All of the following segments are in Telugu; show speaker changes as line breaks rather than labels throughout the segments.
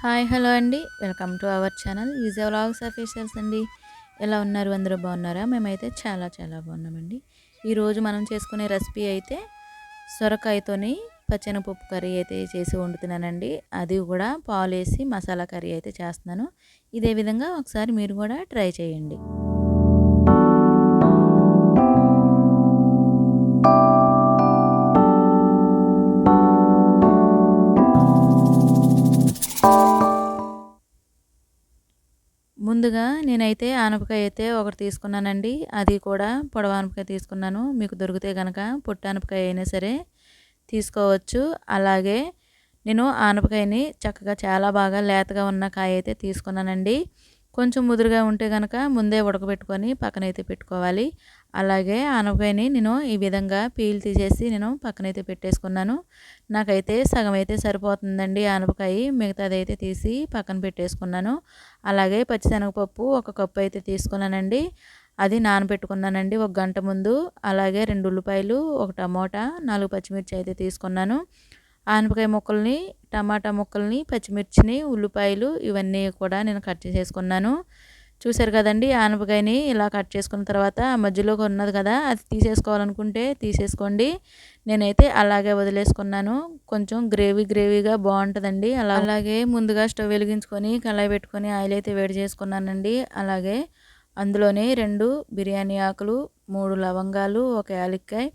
హాయ్ హలో అండి. Welcome to our channel. Vijaya vlogs officials అండి. ఎలా ఉన్నారు? అందరూ బాగున్నారా? మేమైతే చాలా చాలా బాగున్నామండి. ఈరోజు మనం చేసుకునే రెసిపీ అయితే సొరకాయతోని పచ్చనపప్పు కర్రీ అయితే చేసి వండుతున్నానండి. అది కూడా పాలు వేసి మసాలా కర్రీ అయితే చేస్తున్నాను. ఇదే విధంగా ఒకసారి మీరు కూడా ట్రై చేయండి. ముందుగా నేనైతే ఆనపకాయ అయితే ఒకటి తీసుకున్నానండి. అది కూడా పొడవ ఆనపకాయ తీసుకున్నాను. మీకు దొరికితే కనుక పొట్టు ఆనపకాయ అయినా సరే తీసుకోవచ్చు. అలాగే నేను ఆనపకాయని చక్కగా చాలా బాగా లేతగా ఉన్న కాయ అయితే తీసుకున్నానండి. కొంచెం ముదురుగా ఉంటే కనుక ముందే ఉడకబెట్టుకొని పక్కనైతే పెట్టుకోవాలి. అలాగే ఆనపకాయని నేను ఈ విధంగా పీల్ తీసేసి నేను పక్కనైతే పెట్టేసుకున్నాను. నాకైతే సగం అయితే సరిపోతుందండి ఆనపకాయ మిగతాది అయితే తీసి పక్కన పెట్టేసుకున్నాను. అలాగే పచ్చిశనగపప్పు ఒక కప్పు అయితే తీసుకున్నానండి. అది నానబెట్టుకున్నానండి ఒక గంట ముందు. అలాగే రెండు ఉల్లిపాయలు ఒక టమోటా నాలుగు పచ్చిమిర్చి అయితే తీసుకున్నాను. ఆనపకాయ ముక్కల్ని టమాటా ముక్కల్ని పచ్చిమిర్చిని ఉల్లిపాయలు ఇవన్నీ కూడా నేను కట్ చేసుకున్నాను చూసారు కదండి ఆనపకాయని ఇలా కట్ చేసుకున్న తర్వాత మధ్యలోకి మధ్యలో ఉన్నది కదా అది తీసేసుకోవాలనుకుంటే తీసేసుకోండి. నేనైతే అలాగే వదిలేసుకున్నాను. కొంచెం గ్రేవీ గ్రేవీగా బాగుంటుందండి. అలా అలాగే ముందుగా స్టవ్ వెలిగించుకొని కళాయి పెట్టుకొని ఆయిల్ అయితే వేడి చేసుకున్నానండి. అలాగే అందులోనే రెండు బిర్యానీ ఆకులు మూడు లవంగాలు ఒక యాలక్కాయ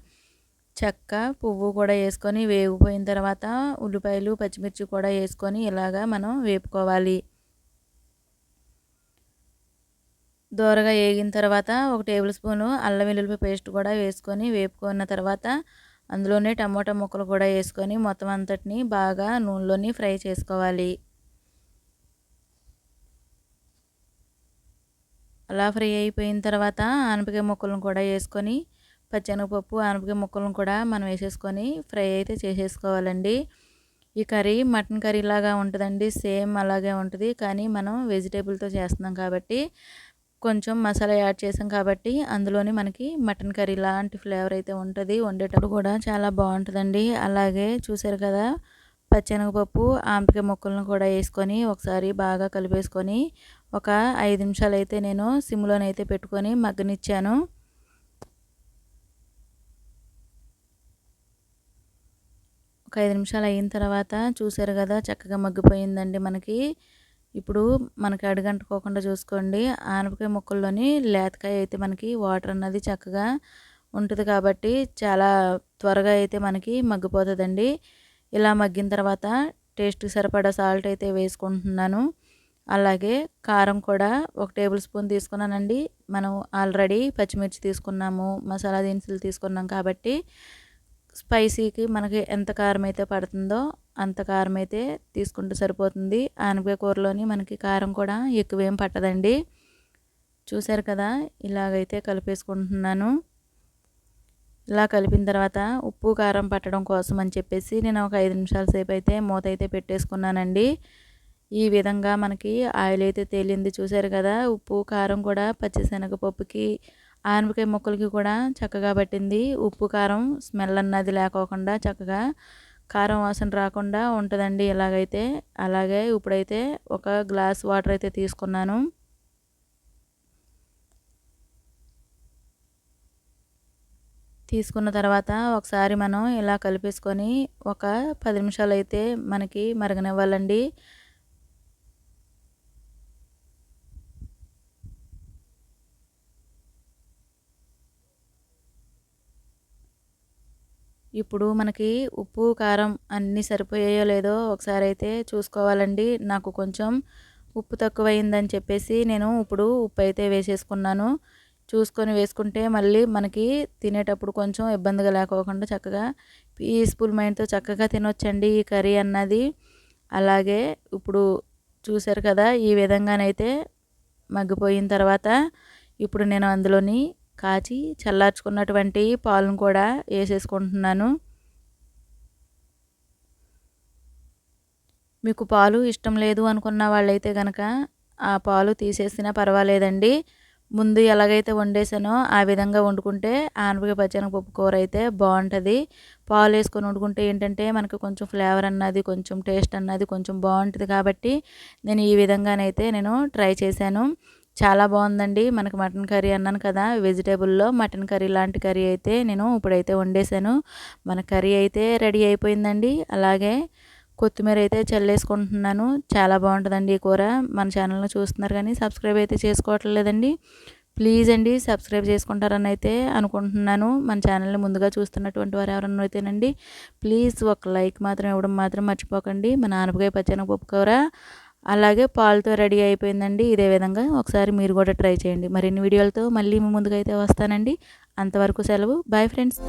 చెక్క పువ్వు కూడా వేసుకొని వేగిపోయిన తర్వాత ఉల్లిపాయలు పచ్చిమిర్చి కూడా వేసుకొని ఇలాగా మనం వేపుకోవాలి. దోరగా వేగిన తర్వాత ఒక టేబుల్ స్పూను అల్లం వెల్లుల్లి పేస్ట్ కూడా వేసుకొని వేపుకున్న తర్వాత అందులోనే టమోటా ముక్కలు కూడా వేసుకొని మొత్తం అంతటిని బాగా నూనెలోని ఫ్రై చేసుకోవాలి. అలా ఫ్రై అయిపోయిన తర్వాత ఆనపకాయ ముక్కలను కూడా వేసుకొని పచ్చెనగపప్పు ఆనపకాయ ముక్కలను కూడా మనం వేసేసుకొని ఫ్రై అయితే చేసేసుకోవాలండి. ఈ కర్రీ మటన్ కర్రీ లాగా ఉంటుందండి సేమ్ అలాగే ఉంటుంది కానీ మనం వెజిటేబుల్తో చేస్తున్నాం కాబట్టి కొంచెం మసాలా యాడ్ చేసాం కాబట్టి అందులోనే మనకి మటన్ కర్రీ లాంటి ఫ్లేవర్ అయితే ఉంటుంది. వండేటప్పుడు కూడా చాలా బాగుంటుందండి. అలాగే చూసారు కదా పచ్చెనగపప్పు ఆంపిక ముక్కలను కూడా వేసుకొని ఒకసారి బాగా కలిపేసుకొని ఒక ఐదు నిమిషాలు అయితే నేను సిమ్లోనైతే పెట్టుకొని మగ్గనిచ్చాను. ఒక ఐదు నిమిషాలు అయిన తర్వాత చూసారు కదా చక్కగా మగ్గిపోయిందండి మనకి. ఇప్పుడు మనకి అడుగంటుకోకుండా చూసుకోండి. ఆనపకాయ ముక్కల్లోని లేతకాయ అయితే మనకి వాటర్ అన్నది చక్కగా ఉంటుంది కాబట్టి చాలా త్వరగా అయితే మనకి మగ్గిపోతుందండి. ఇలా మగ్గిన తర్వాత టేస్ట్కి సరిపడా సాల్ట్ అయితే వేసుకుంటున్నాను. అలాగే కారం కూడా ఒక టేబుల్ స్పూన్ తీసుకున్నానండి. మనం ఆల్రెడీ పచ్చిమిర్చి తీసుకున్నాము మసాలా దినుసులు తీసుకున్నాం కాబట్టి స్పైసీకి మనకి ఎంత కారం అయితే పడుతుందో అంత కారం అయితే తీసుకుంటే సరిపోతుంది. ఆనపకాయ కూరలోని మనకి కారం కూడా ఎక్కువేం పట్టదండి. చూసారు కదా ఇలాగైతే కలిపేసుకుంటున్నాను. ఇలా కలిపిన తర్వాత ఉప్పు కారం పట్టడం కోసం అని చెప్పేసి నేను ఒక ఐదు నిమిషాల సేపు అయితే మూత అయితే పెట్టేసుకున్నానండి. ఈ విధంగా మనకి ఆయిల్ అయితే తేలింది. చూసారు కదా ఉప్పు కారం కూడా పచ్చిశనగపప్పుకి ఆనపకాయ ముక్కలకి కూడా చక్కగా పట్టింది. ఉప్పు కారం స్మెల్ అన్నది లేకోకుండా చక్కగా కారం వాసన రాకుండా ఉంటుందండి ఇలాగైతే అలాగే ఇప్పుడైతే ఒక గ్లాస్ వాటర్ అయితే తీసుకున్నాను. తీసుకున్న తర్వాత ఒకసారి మనం ఇలా కలిపేసుకొని ఒక పది నిమిషాలు అయితే మనకి మరగనివ్వాలండి. ఇప్పుడు మనకి ఉప్పు కారం అన్నీ సరిపోయాయో లేదో ఒకసారి అయితే చూసుకోవాలండి. నాకు కొంచెం ఉప్పు తక్కువైందని చెప్పేసి నేను ఇప్పుడు ఉప్పు అయితే వేసేసుకున్నాను. చూసుకొని వేసుకుంటే మళ్ళీ మనకి తినేటప్పుడు కొంచెం ఇబ్బందిగా లేకోకుండా చక్కగా పీస్ఫుల్ మైండ్తో చక్కగా తినొచ్చండి ఈ కర్రీ అన్నది. అలాగే ఇప్పుడు చూసారు కదా ఈ విధంగానైతే మగ్గిపోయిన తర్వాత ఇప్పుడు నేను అందులోని కాచి చల్లార్చుకున్నటువంటి పాలను కూడా వేసేసుకుంటున్నాను. మీకు పాలు ఇష్టం లేదు అనుకున్న వాళ్ళైతే కనుక ఆ పాలు తీసేసినా పర్వాలేదండి. ముందు ఎలాగైతే వండేసానో ఆ విధంగా వండుకుంటే ఆనపకాయ పచ్చెనగపప్పు కూర అయితే బాగుంటుంది. పాలు వేసుకొని వండుకుంటే ఏంటంటే మనకు కొంచెం ఫ్లేవర్ అన్నది కొంచెం టేస్ట్ అన్నది కొంచెం బాగుంటుంది కాబట్టి నేను ఈ విధంగానైతే నేను ట్రై చేశాను. చాలా బాగుందండి. మనకు మటన్ కర్రీ అన్నాను కదా వెజిటేబుల్లో మటన్ కర్రీ లాంటి కర్రీ అయితే నేను ఇప్పుడైతే వండేసాను మన కర్రీ అయితే రెడీ అయిపోయిందండి. అలాగే కొత్తిమీర అయితే చల్లేసుకుంటున్నాను. చాలా బాగుంటుందండి ఈ కూర. మన ఛానల్ని చూస్తున్నారు కానీ సబ్స్క్రైబ్ అయితే చేసుకోవట్లేదండి ప్లీజ్ అండి సబ్స్క్రైబ్ చేసుకుంటారని అయితే అనుకుంటున్నాను. మన ఛానల్ని ముందుగా చూస్తున్నటువంటి వారు ఎవరన్నా అయితేనండి ప్లీజ్ ఒక లైక్ మాత్రం ఇవ్వడం మాత్రం మర్చిపోకండి. మన ఆనపకాయ పచ్చనపప్పు కూర అలాగే పాలతో రెడీ అయిపోయిందండి. ఇదే విధంగా ఒకసారి మీరు కూడా ట్రై చేయండి. మరిన్ని వీడియోలతో మళ్ళీ ముందుగా అయితే వస్తానండి. అంతవరకు సెలవు. Bye friends